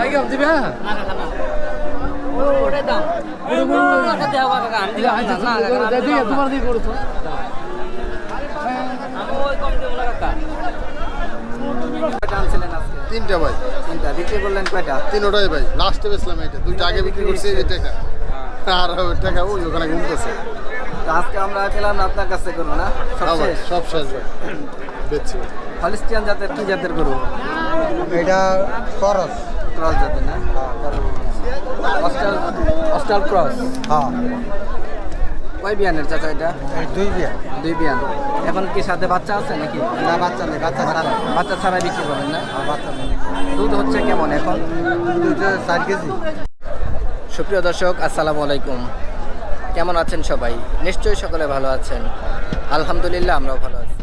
আপনি দিবে। তোমার আনছিলেন আজকে তিনটা ভাই। তিনটা বিক্রি করলেন কয়টা তিনোটাই ভাই। লাস্টে বেচলাম এটা দুইটা আগে বিক্রি করছি এই টাকা। আর টাকা ওই ওখানে ঘুমতেছে। আজকে আমরা পেলাম না আপনার কাছে করব না? সব হ্যাঁ শেষ? সব শেষ ভাই। বেচছি। হলিস্টিয়ান জাতের কি জাতের গরু? এটা খরচ ক্রস জাতের না? অস্টাল অস্টাল ক্রস হ্যাঁ। কয় বিয়ানের চাচা এটা? দুই বিয়া দুই বিয়ান। এখন কি সাথে বাচ্চা আছে নাকি? না বাচ্চা নেই বাচ্চা ছাড়া। বাচ্চা ছাড়া বিক্রি করেন না? বাচ্চা নেই। দুধ হচ্ছে কেমন এখন? দুইটা চার কেজি। সুপ্রিয় দর্শক আসসালামু আলাইকুম। কেমন আছেন সবাই? নিশ্চয়ই সকলে ভালো আছেন। আলহামদুলিল্লাহ আমরাও ভালো আছি।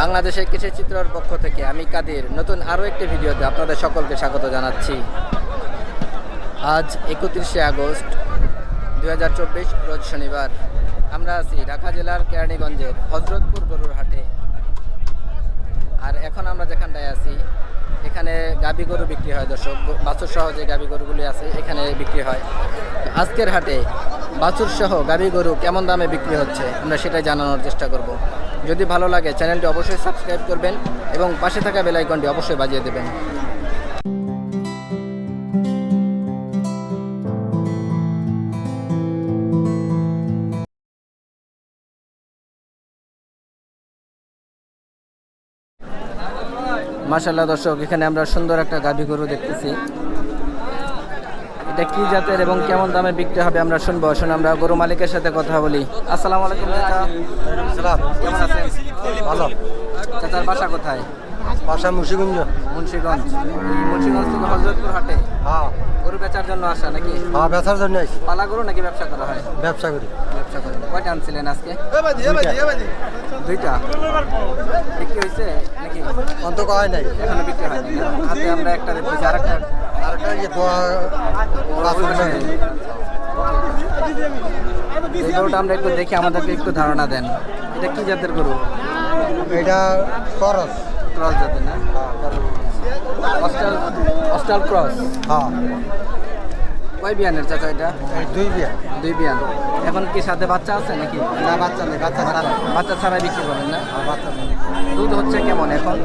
বাংলাদেশের কৃষি চিত্রর পক্ষ থেকে আমি কাদির নতুন আরও একটি ভিডিওতে আপনাদের সকলকে স্বাগত জানাচ্ছি। আজ একত্রিশে আগস্ট দু হাজার চব্বিশ, রোজ শনিবার। আমরা আছি ঢাকা জেলার কেরানীগঞ্জের হজরতপুর গরুর হাটে। আর এখন আমরা যেখানটায় আছি, এখানে গাবি গরু বিক্রি হয়, দর্শক। বাছুর সহ যে গাবি গরুগুলি আছে, এখানে বিক্রি হয়। আজকের হাটে বাছুর সহ গাবি গরু কেমন দামে বিক্রি হচ্ছে, আমরা সেটাই জানানোর চেষ্টা করব। যদি ভালো লাগে, চ্যানেলটি অবশ্যই সাবস্ক্রাইব করবেন এবং পাশে থাকা বেল আইকনটি অবশ্যই বাজিয়ে দেবেন। মাশাল্লাহ দর্শক, এখানে আমরা সুন্দর একটা গাভী গরু দেখতেছি। এটা কি জাতের এবং কেমন দামে বিক্রি হবে আমরা শুনব। শুনে আমরা গরু মালিকের সাথে কথা বলি। আসসালামু আলাইকুম চাচা। কেমন আছেন? ভালো। চাচার বাসা কোথায়? বাসা মুন্সিগঞ্জ। মুন্সিগঞ্জ। মুন্সিগঞ্জ থেকে হজরতপুর হাটে? হ্যাঁ। গরু বেচার জন্য আসা নাকি? হ্যাঁ বেচার জন্য আইছি পালা গরু নাকি ব্যবসা করা হয়? ব্যবসা করি। ব্যবসা করেন কয়টা আনছিলেন আজকে? দুইটা? বিক্রি হয়েছে নাকি? অন্ত কয় নাই। এখনও বিক্রি হয়নি হাতে আমরা একটা দেখতেছি আর একটা একটা ইয়ে গরুটা আমরা একটু দেখি আমাদেরকে একটু ধারণা দেন। এটা কি জাতের গরু? এটা ক্রস ক্রস জাতের না? অস্টাল অস্টাল ক্রস। হ্যাঁ। কয় বিয়ানের চাচা এটা? দুই বিয়া। দুই বিয়ান। এখন কি সাথে বাচ্চা আছে নাকি? না বাচ্চা নেই বাচ্চা ছাড়া। বাচ্চা ছাড়া বিক্রি করেন না? আর বাচ্চা দুধ হচ্ছে কেমন এখন?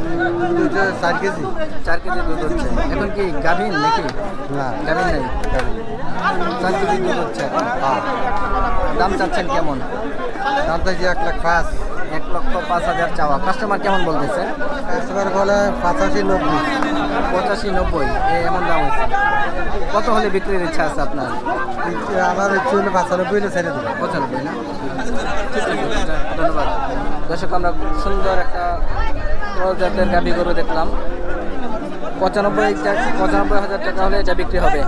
দুইটা চার কেজি। চার কেজি দুধ হচ্ছে। এখন কি গাভীন নাকি? না। গাভীন নেই? চার কেজি দুধ হচ্ছে। হ্যাঁ। দাম চাচ্ছেন কেমন? দাম তো এক লাখ পাঁচ। এক লক্ষ পাঁচ হাজার চাওয়া। কাস্টমার কেমন বলতেছে? কাস্টমার বলে পাঁচাশি নব্বই। পঁচাশি নব্বই এমন দাম হয়েছে। কত হলে বিক্রির ইচ্ছা আছে আপনার? আমার ইচ্ছে হলে পাঁচানব্বই হলে ছেড়ে দেবো। পঁচানব্বই না? ধন্যবাদ। দর্শক আমরা সুন্দর একটা প্রজাতের গাভি গরু দেখলাম। পঁচানব্বই পঁচানব্বই হাজার টাকা হলে এটা বিক্রি হবে।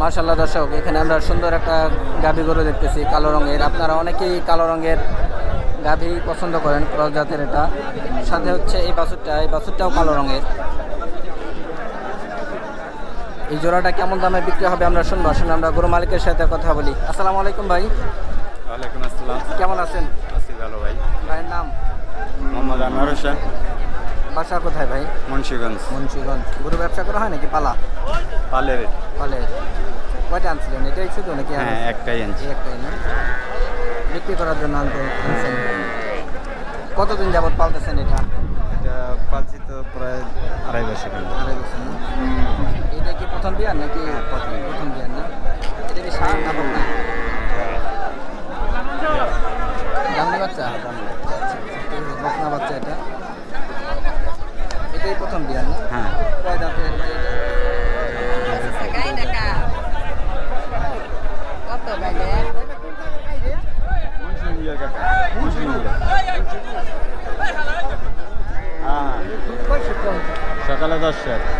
মার্শাল্লাহ দর্শক এখানে আমরা সুন্দর একটা গাভী গরু দেখতেছি কালো রঙের। আপনারা অনেকেই কালো রঙের গাভী পছন্দ করেন ক্রস জাতের এটা। সাথে হচ্ছে এই বাছুরটা এই বাছুরটাও কালো রঙের। এই জোড়াটা কেমন দামে বিক্রি হবে আমরা শুনব। শুনে আমরা গরু মালিকের সাথে কথা বলি। আসসালামু আলাইকুম ভাই। ওয়ালাইকুম আসসালাম। কেমন আছেন? আছি ভালো ভাই। ভাইয়ের নাম? মোহাম্মদ আনোয়ার হোসেন। বাসা কোথায় ভাই? মুন্সিগঞ্জ। মুন্সিগঞ্জ। গরু ব্যবসা করা হয় নাকি পালা? পালের। পালে কয়টা আনছিলেন এটাই শুধু নাকি আরও? হ্যাঁ একটাই আনছি একটাই না? বিক্রি করার জন্য আনতে আনছেন। কতদিন যাবত পালতেছেন এটা? এটা পালছি তো প্রায় আড়াই বছর আড়াই বছর এটা কি প্রথম বিয়ার নাকি প্রথম প্রথম বিয়ার না? এটা কি সার না গামলি বাচ্চা? আচ্ছা, আচ্ছা, বকনা বাচ্চা এটা। এটাই প্রথম বিয়ার না? হ্যাঁ। কয় দাঁতের? দর্শক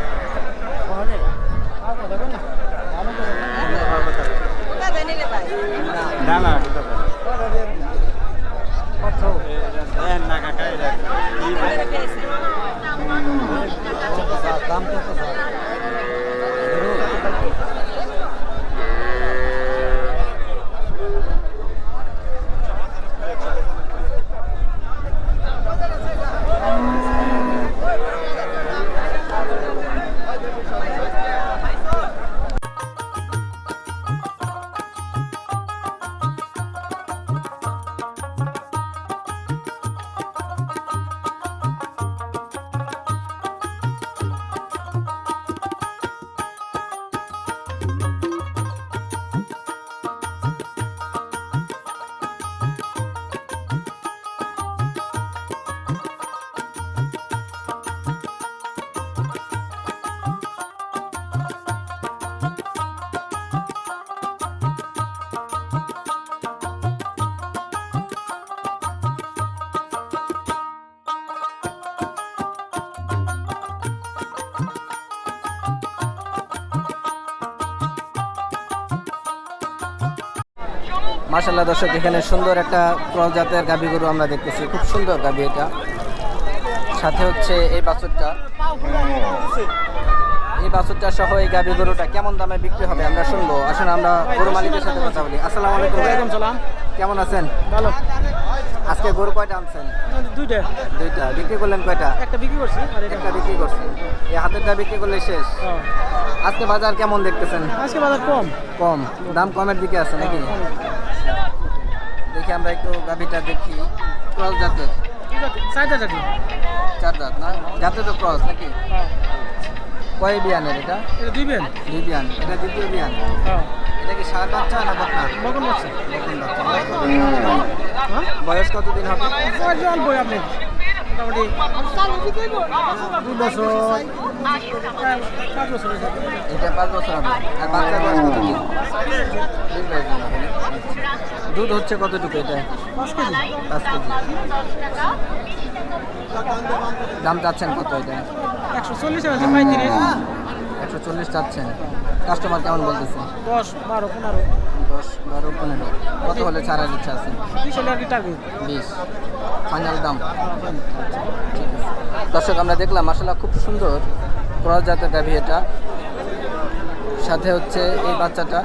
মাসাল্লাহ দর্শক এখানে সুন্দর একটা ক্রস জাতের গাভী গরু আমরা দেখতেছি। খুব সুন্দর গাভী এটা। সাথে হচ্ছে এই বাছুরটা। এই বাছুরটা সহ এই গাভী গরুটা কেমন দামে বিক্রি হবে আমরা শুনব। আসুন আমরা গরু মালিকের সাথে কথা বলি। আসসালামু আলাইকুম সালাম। কেমন আছেন? ভালো। আজকে গরু কয়টা আনছেন? দুইটা। দুইটা। বিক্রি করলেন কয়টা? একটা বিক্রি করছি আর একটা বিক্রি করছেন। এই হাতেরটা বিক্রি করলে শেষ। হ্যাঁ। আজকে বাজার কেমন দেখতেছেন? আজকে বাজার কম। কম। দাম কমের দিকে আছে নাকি? দেখি আমরা একটু গাভিটা দেখি। ক্রস জাতের। চারটা চার দাঁত না? জাতে তো ক্রস নাকি? কয় বিয়ানের এটা? এটা দুই বেন দুই বিয়ান। এটা দ্বিতীয় বিয়ান? হ্যাঁ। এটা কি সার বাচ্চা না বকনা? বকন বাচ্চা। বকন বাচ্চা। হ্যাঁ। বয়স কতদিন হবে? বয়স অল্প আপনি মোটামুটি দুই বছর। এটা পাঁচ বছর হবে। আর বাচ্চার বয়স না? দুধ হচ্ছে কতটুকু এটা? পাঁচ কেজি। পাঁচ কেজি। দাম চাচ্ছেন কত এটা? একশো চল্লিশ একশো চল্লিশ চাচ্ছেন। কাস্টমার কেমন বলতেছে? দশ বারো পনেরো। দশ বারো পনেরো। কত হলে ছাড়ার ইচ্ছা আছে? বিশ ফাইনাল দাম? ঠিক আছে। দর্শক আমরা দেখলাম আসলে খুব সুন্দর ক্রস জাতের গাভি এটা। সাথে হচ্ছে এই বাচ্চাটা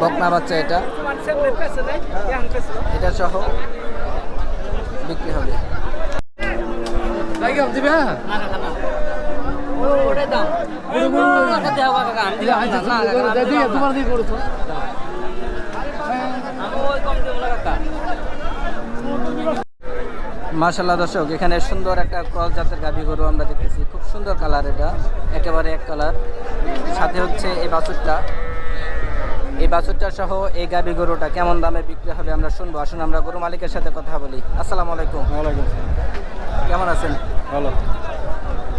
বকনা বাচ্চা এটা। এটা সহ বিক্রি হবে। মার্শাল্লাহ দর্শক এখানে সুন্দর একটা ক্রস জাতের গাভী গরু আমরা দেখতেছি। সুন্দর কালার এটা। একেবারে এক কালার সাথে হচ্ছে এই বাছুরটা। এই বাছুরটা সহ এই গাভী গরুটা কেমন দামে বিক্রি হবে আমরা শুনব। আসুন আমরা গরু মালিকের সাথে কথা বলি। আসসালামু আলাইকুম। ওয়ালাইকুম কেমন আছেন? ভালো।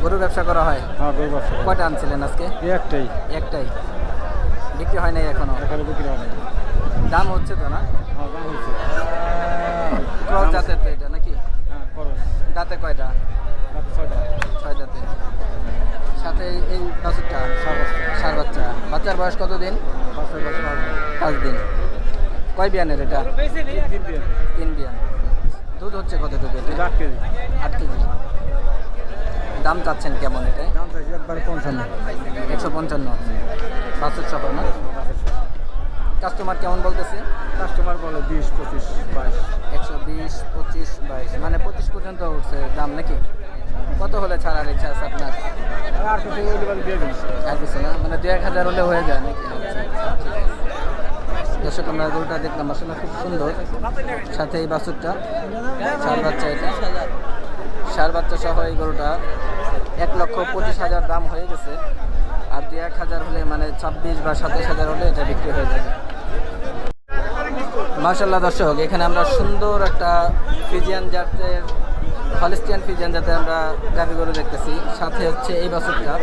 গরু ব্যবসা করা হয়? হ্যাঁ গরু ব্যবসা কয়টা আনছিলেন আজকে? একটাই। একটাই। বিক্রি হয় নাই এখনও? এখানে বিক্রি হয় না দাম হচ্ছে তো না? হ্যাঁ দাম হয়েছে ক্রস জাতের তো এটা নাকি? হ্যাঁ খরচ দাঁতে কয়টা? ছয় দাঁতে সাথে এই বাছুরটা সার বাচ্চা। বাচ্চার বয়স কত দিন। পাঁচ দিন। কয় বিয়ানের এটা? তিন বিয়ান। দুধ হচ্ছে কতটুকু এটা? আট কেজি। আট কেজি। দাম চাচ্ছেন কেমন এটা? দাম একবারে পঞ্চান্ন। একশো পঞ্চান্ন। বাছুর সহ না? কাস্টমার কেমন বলতেছে? কাস্টমার বলে বিশ পঁচিশ বাইশ। একশো বিশ পঁচিশ বাইশ। মানে পঁচিশ পর্যন্ত উঠছে দাম নাকি? কত হলে ছাড়ার ইচ্ছা আছে আপনার? আর কিছু না? মানে দু এক হাজার হলে হয়ে যায় নাকি। দর্শক, আমরা গরুটা দেখলাম আসলে খুব সুন্দর। সাথে এই বাছুরটা, সার বাচ্চা এটা। সার বাচ্চা সহ এই গরুটা এক লক্ষ পঁচিশ হাজার দাম হয়ে গেছে। আর দু এক হাজার হলে মানে ছাব্বিশ বা সাতাশ হাজার হলে এটা বিক্রি হয়ে যাবে। মার্শাল্লাহ দর্শক, এখানে আমরা সুন্দর একটা ফিজিয়ান জাতের হলিস্টিয়ান ফিজিয়ান জাতের আমরা গাবি গরু দেখতেছি সাথে হচ্ছে এই বাছুরটা।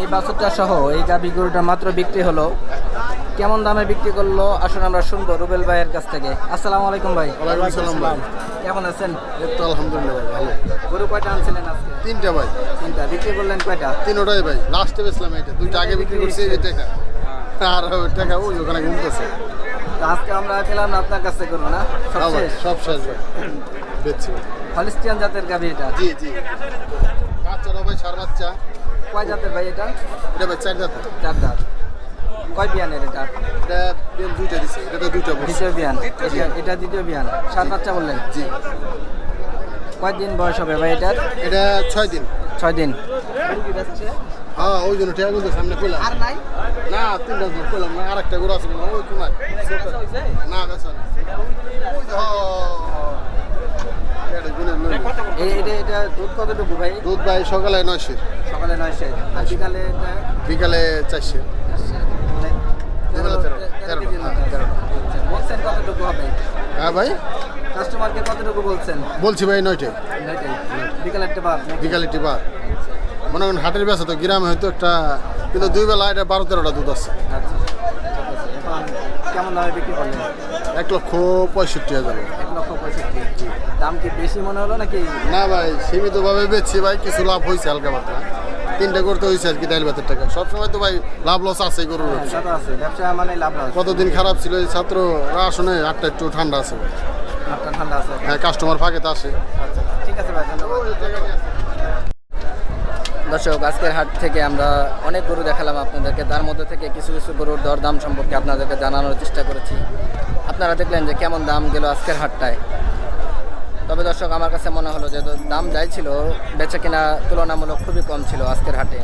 এই বাছুরটা সহ এই গাবি গরুটা মাত্র বিক্রি হলো। কেমন দামে বিক্রি করল আসুন আমরা শুনব রুবেল ভাইয়ের কাছ থেকে। আসসালামু আলাইকুম ভাই। ভাই। কেমন আছেন? তো আলহামদুলিল্লাহ ভালো। গরু কয়টা আনছিলেন আজকে? তিনটা ভাই। তিনটা। বিক্রি করলেন কয়টা? তিনোটাই ভাই। লাস্টে বেচলাম এটা দুইটা আগে বিক্রি করছি এই যে আর টাকা ওই ওখানে ঘুমতেছে। আজকে আমরা পেলাম আপনার কাছে করব না? সব হ্যাঁ শেষ? সব শেষ ভাই। বেচছি। হলিস্টিয়ান জাতের গাভি এটা? জি জি। বাচ্চারা ভাই সার বাচ্চা। কয় জাতের ভাই এটা? এটা ভাই চার জাতের। চার দাঁত কয় বিয়ানের এটা? এটা বিয়ান দুইটা দিছে। এটা দুইটা দ্বিতীয় বিয়ান। এটা দ্বিতীয় বিয়ান। সাত বাচ্চা বললেন? জি। কয় দিন বয়স হবে ভাই এটার? এটা ছয় দিন। ছয় দিন। হ্যাঁ ওই জন্য টেয়া গুলো সামনে পেলাম। আর নাই? না তিনটা দিন পেলাম না। আর একটা আছে না ওই কুমার। না না। এটা এটা দুধ কতটুকু ভাই? দুধ ভাই সকালে নয়শো। সকালে নয়শো। আর বিকালে বিকালে চারশো। হ্যাঁ, বলছেন কতটুকু হবে? হ্যাঁ ভাই? কাস্টমারকে কতটুকু বলছেন? বলছি ভাই নয়টায়। বিকালে একটা টিপা মনে করেন হাটের বেচা তো গ্রামে হয়তো একটা কিন্তু দুই বেলা এটা বারো তেরোটা দুধ আছে। আচ্ছা কেমন দামে বিক্রি করলেন? এক লক্ষ পঁয়ষট্টি হাজার। এক লক্ষ পঁয়ষট্টি। দাম কি বেশি মনে হলো নাকি? না ভাই সীমিতভাবে বেচছি ভাই কিছু লাভ হয়েছে হালকা পাতলা। তিনটা করতে হয়েছে আর কি ডাইল ভাতের টাকা। সবসময় তো ভাই লাভ লস আছে গরুর ব্যবসা। আছে ব্যবসা মানে লাভ লস। কতদিন খারাপ ছিল এই ছাত্ররা আসনে আটটা একটু ঠান্ডা আছে। ভাই। ঠান্ডা আছে। হ্যাঁ কাস্টমার ফাঁকে তো আসে আচ্ছা ঠিক আছে ভাই ধন্যবাদ। দর্শক আজকের হাট থেকে আমরা অনেক গরু দেখালাম আপনাদেরকে। তার মধ্যে থেকে কিছু কিছু গরুর দরদাম সম্পর্কে আপনাদেরকে জানানোর চেষ্টা করেছি। আপনারা দেখলেন যে কেমন দাম গেল আজকের হাটটায়। তবে দর্শক, আমার কাছে মনে হলো যে দাম যাই ছিল, বেচা কিনা তুলনামূলক খুবই কম ছিল আজকের হাটে।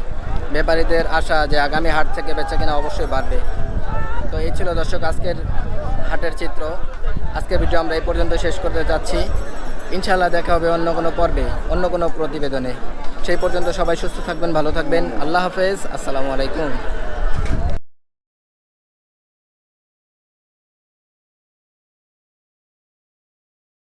ব্যাপারীদের আশা যে আগামী হাট থেকে বেচা কিনা অবশ্যই বাড়বে। তো এই ছিল দর্শক, আজকের হাটের চিত্র। আজকের ভিডিও আমরা এই পর্যন্ত শেষ করতে চাচ্ছি ইনশাআল্লাহ দেখা হবে অন্য কোনো পর্বে, অন্য কোনো প্রতিবেদনে। সেই পর্যন্ত সবাই সুস্থ থাকবেন, ভালো থাকবেন। আল্লাহ হাফেজ, আসসালামু আলাইকুম।